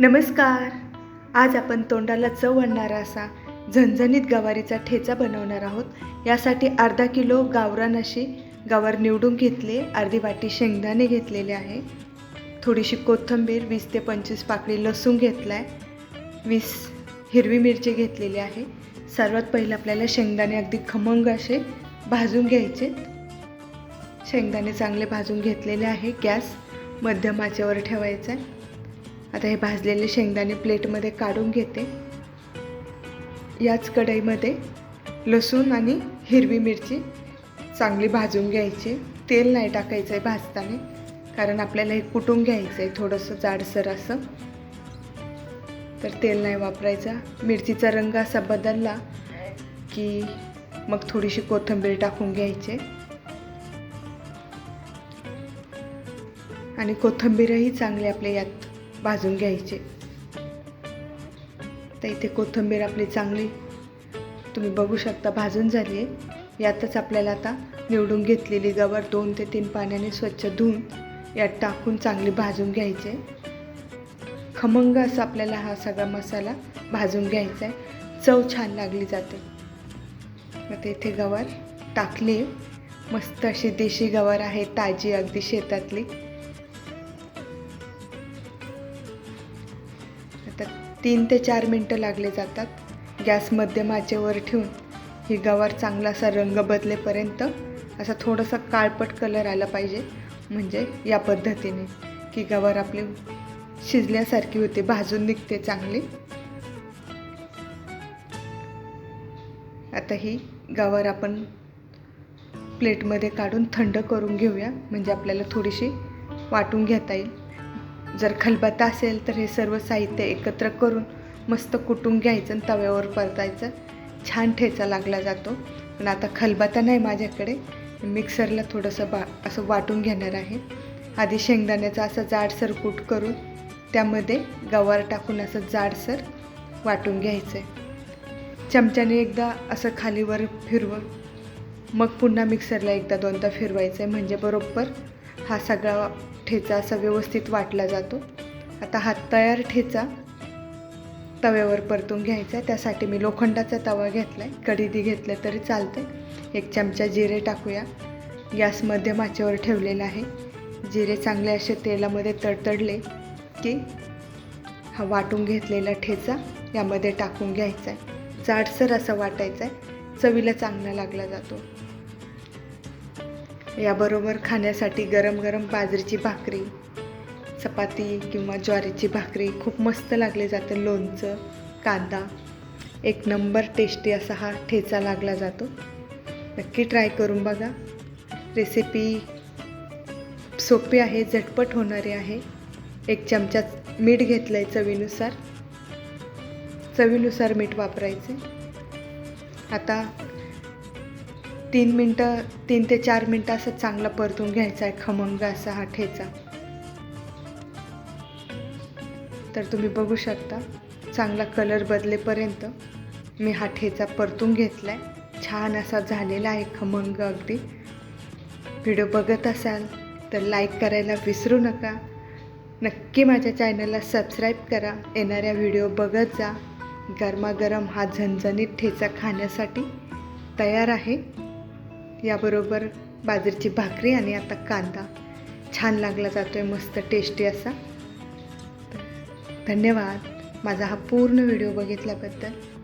नमस्कार. आज आपण तोंडाला चव आणणारा असा झणझणीत गवारीचा ठेचा बनवणार आहोत. यासाठी अर्धा किलो गावरान अशी गवार निवडून घेतले अर्धी वाटी शेंगदाणे घेतलेले आहे. थोडीशी कोथिंबीर वीस ते पंचवीस पाकळी लसूण घेतला आहे वीस हिरवी मिरची घेतलेली आहे. सर्वात पहिलं आपल्याला शेंगदाणे अगदी खमंग असे भाजून घ्यायचे. शेंगदाणे चांगले भाजून घेतलेले आहे. गॅस मध्यम आचेवर ठेवायचा आहे. आता हे भाजलेले शेंगदाणे प्लेटमध्ये काढून घेते. याच कढईमध्ये लसूण आणि हिरवी मिरची चांगली भाजून घ्यायची. तेल नाही टाकायचं आहे भाजताना कारण आपल्याला हे कुटून घ्यायचं आहे थोडंसं जाडसर असं. तर तेल नाही वापरायचा. मिरचीचा रंग असा बदलला की मग थोडीशी कोथिंबीर टाकून घ्यायचे. आणि कोथिंबीरही चांगली आपल्या यात भाजून घ्यायचे. तर इथे कोथिंबीर आपली चांगली तुम्ही बघू शकता भाजून झाली आहे. यातच आपल्याला आता निवडून घेतलेली गवार दोन ते तीन पाण्याने स्वच्छ धुवून यात टाकून चांगली भाजून घ्यायचे. खमंग असा आपल्याला हा सगळा मसाला भाजून घ्यायचा आहे. चव छान लागली जाते. मग ते इथे गवार टाकली. मस्त अशी देशी गवार आहे ताजी अगदी शेतातली. तीन ते चार मिनटं लागले जातात. गॅस मध्यम आचेवर ठेवून ही गवार चांगला असा रंग बदलेपर्यंत असा थोडासा काळपट कलर आला पाहिजे. म्हणजे या पद्धतीने की गवार आपली शिजल्यासारखी होते भाजून निघते चांगली. आता ही गवार आपण प्लेटमध्ये काढून थंड करून घेऊया. म्हणजे आपल्याला थोडीशी वाटून घेता येईल. जर खलबत्ता असेल तर हे सर्व साहित्य एकत्र करून मस्त कुटून घ्यायचं आणि तव्यावर परतायचं. छान ठेचा लागला जातो. पण आता खलबत्ता नाही माझ्याकडे. मिक्सरला थोडंसं बा असं वाटून घेणार आहे. आधी शेंगदाण्याचा असं जाडसर कूट करून त्यामध्ये गवार टाकून असं जाडसर वाटून घ्यायचं आहे चमच्याने एकदा असं खालीवर फिरवं मग पुन्हा मिक्सरला एकदा दोनदा फिरवायचं आहे म्हणजे बरोबर हा सगळा ठेचा असा व्यवस्थित वाटला जातो. आता हा तयार ठेचा. तव्यावर परतून घ्यायचा. आहे त्यासाठी मी लोखंडाचा तवा घेतला आहे कढीदी घेतलं तरी चालते. एक चमचा जिरे टाकूया. गॅस मध्यम आचेवर ठेवलेला आहे. जिरे चांगले असे तेलामध्ये तडतडले की हा वाटून घेतलेला ठेचा यामध्ये टाकून घ्यायचा आहे. जाडसर असा वाटायचा आहे. चवीला चांगला लागला जातो. याबरोबर खाण्यासाठी गरम गरम बाजरीची भाकरी चपाती किंवा ज्वारीची भाकरी खूप मस्त लागले जाते लोणचं कांदा. एक नंबर टेस्टी असा हा ठेचा लागला जातो. नक्की ट्राय करून बघा. रेसिपी सोपी आहे झटपट होणारी आहे. एक चमचा मीठ घेतलं आहे चवीनुसार. चवीनुसार मीठ वापरायचे. आता तीन मिनटं तीन ते चार मिनटं असं चांगला परतून घ्यायचा आहे खमंग असा हा ठेचा. तर तुम्ही बघू शकता चांगला कलर बदलेपर्यंत मी हा ठेचा परतून घेतला आहे छान असा झालेला आहे खमंग अगदी. व्हिडिओ बघत असाल तर लाईक करायला विसरू नका. नक्की माझ्या चॅनलला सबस्क्राईब करा. येणाऱ्या व्हिडिओ बघत जा. गरमागरम हा झणझणीत ठेचा खाण्यासाठी तयार आहे. याबरोबर बाजरीची भाकरी आणि आता कांदा. छान लागला जातो आहे मस्त टेस्टी असा. धन्यवाद. माझा हा पूर्ण व्हिडिओ बघितल्याबद्दल.